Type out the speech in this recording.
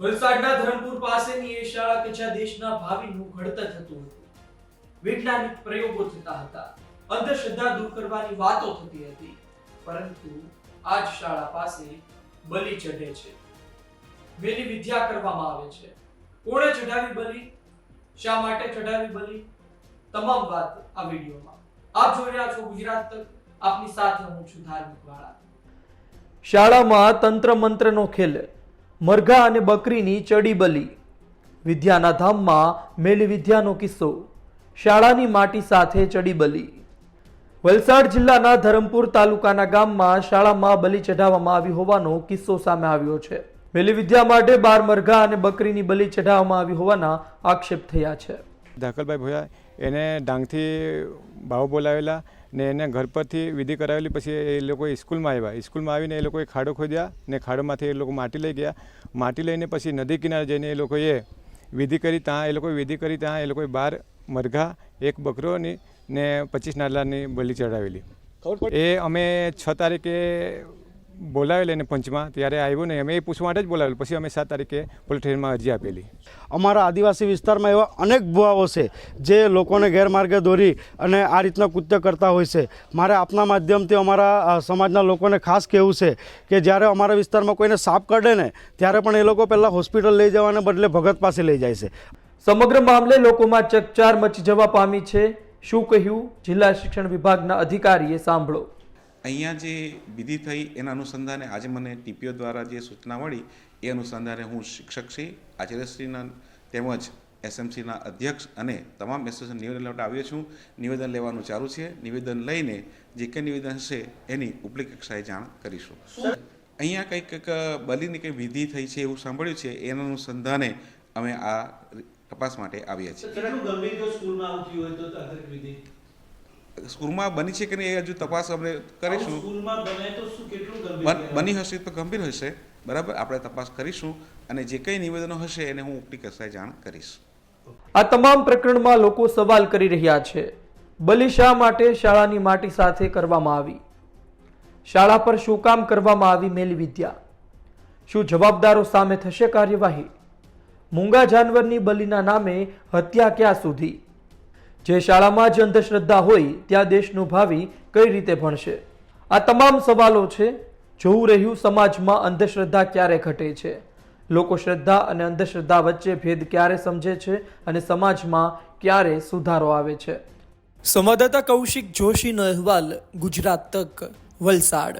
વલસાડના ધરમપુર પાસેની એ શાળા કે જ્યાં દેશના ભાવિનું ઘડતર થતું હતું. વૈજ્ઞાનિક પ્રયોગો થતા હતા. અંધશ્રદ્ધા દૂર કરવાની વાતો થતી હતી. પરંતુ આ જ શાળા પાસે બલિ ચઢે છે. વેલી વિદ્યા કરવામાં આવે છે. કોણે ચઢાવી બલિ? શા માટે ચઢાવી બલિ? તમામ વાત આ વિડીયોમાં. આપ જોઈ રહ્યા છો ગુજરાત તક. આપની સાથે હું છું ધાર્મિક વાળા. શાળામાં તંત્ર મંત્રનો ખેલ. મરઘા અને બકરીની ચડી બલી. વિદ્યાના ધામમાં મેલી વિદ્યાનો કિસ્સો. શાળાની માટી સાથે ચડી બલી. વલસાડ જિલ્લાના ધરમપુર તાલુકાના ગામમાં શાળામાં બલી ચઢાવવામાં આવી હોવાનો કિસ્સો સામે આવ્યો છે. મેલી વિદ્યા માટે બાર મરઘા અને બકરીની બલી ચઢાવવામાં આવી હોવાના આક્ષેપ થયા છે. ધાકલભાઈ ભોયા એને ડાંગથી ભાવ બોલાવેલા ને એને ઘર પરથી વિધિ કરાવેલી. પછી એ લોકો સ્કૂલમાં આવ્યા. સ્કૂલમાં આવીને એ લોકોએ ખાડો ખોદ્યા ને ખાડોમાંથી એ લોકો માટી લઈ ગયા. માટી લઈને પછી નદી કિનારે જઈને એ લોકોએ વિધિ કરી. ત્યાં એ લોકોએ વિધિ કરી. ત્યાં એ લોકોએ બાર મરઘા એક બકરોની ને પચીસ નાદલાની બલી ચડાવેલી એ અમે છ તારીખે બોલાવેલી એને પંચમાં ત્યારે આવ્યો ને અમે એ પૂછવા માટે જ બોલાવેલું. પછી અમે સાત તારીખે પોલીસ અરજી આપેલી. અમારા આદિવાસી વિસ્તારમાં એવા અનેક ભુવાઓ છે જે લોકોને ગેરમાર્ગે દોરી અને આ રીતના કૃત્ય કરતા હોય છે. મારે આપના માધ્યમથી અમારા સમાજના લોકોને ખાસ કહેવું છે કે જ્યારે અમારા વિસ્તારમાં કોઈને સાપ કરડે ને ત્યારે પણ એ લોકો પહેલાં હોસ્પિટલ લઈ જવાને બદલે ભગત પાસે લઈ જાય છે. સમગ્ર મામલે લોકોમાં ચકચાર મચી જવા પામી છે. શું કહ્યું? જિલ્લા શિક્ષણ વિભાગના અધિકારીએ સાંભળો. અહીંયા જે વિધિ થઈ એના અનુસંધાને આજે મને ટીપીઓ દ્વારા જે સૂચના મળી, એ અનુસંધાને હું શિક્ષક શ્રી, આચાર્યશ્રીના તેમજ એસએમસીના અધ્યક્ષ અને તમામ એસોસિએશન નિવેદન લેવા આવ્યો છું. નિવેદન લેવાનું ચાલુ છે. નિવેદન લઈને જે કંઈ નિવેદન હશે એની ઉપલી કક્ષાએ જાણ કરીશું. અહીંયા કંઈક બલિની કંઈ વિધિ થઈ છે એવું સાંભળ્યું છે. એના અનુસંધાને અમે આ તપાસ માટે આવ્યા છીએ. સ્કૂલમાં બની છે કે નહીં એ હજુ તપાસ અમે કરીશું. સ્કૂલમાં બને તો શું કેટલું ગંભીર બન- કહેવાય? બની હશે તો ગંભીર હશે. બરાબર? આપણે તપાસ કરીશું અને જે કંઈ નિવેદનો હશે એને હું ઉપલી કક્ષાએ જાણ કરીશ. આ તમામ પ્રકરણમાં લોકો સવાલ કરી રહ્યા છે. બલિ શા માટે શાળાની માટી સાથે કરવામાં આવી? શાળા પર શું કામ કરવામાં આવી મેલી વિદ્યા? શું જવાબદારો સામે થશે કાર્યવાહી? મૂંગા જાનવરની બલિના નામે હત્યા ક્યાં સુધી? જે શાળામાં જ અંધશ્રદ્ધા હોય, ત્યાં દેશનું ભાવિ કઈ રીતે ભણશે? આ તમામ સવાલો છે, જોવું રહ્યું સમાજમાં અંધશ્રદ્ધા ક્યારે ઘટે છે? લોકો શ્રદ્ધા અને અંધશ્રદ્ધા વચ્ચે ભેદ ક્યારે સમજે છે અને સમાજમાં ક્યારે સુધારો આવે છે? સંવાદદાતા કૌશિક જોશીનો અહેવાલ ગુજરાત તક વલસાડ.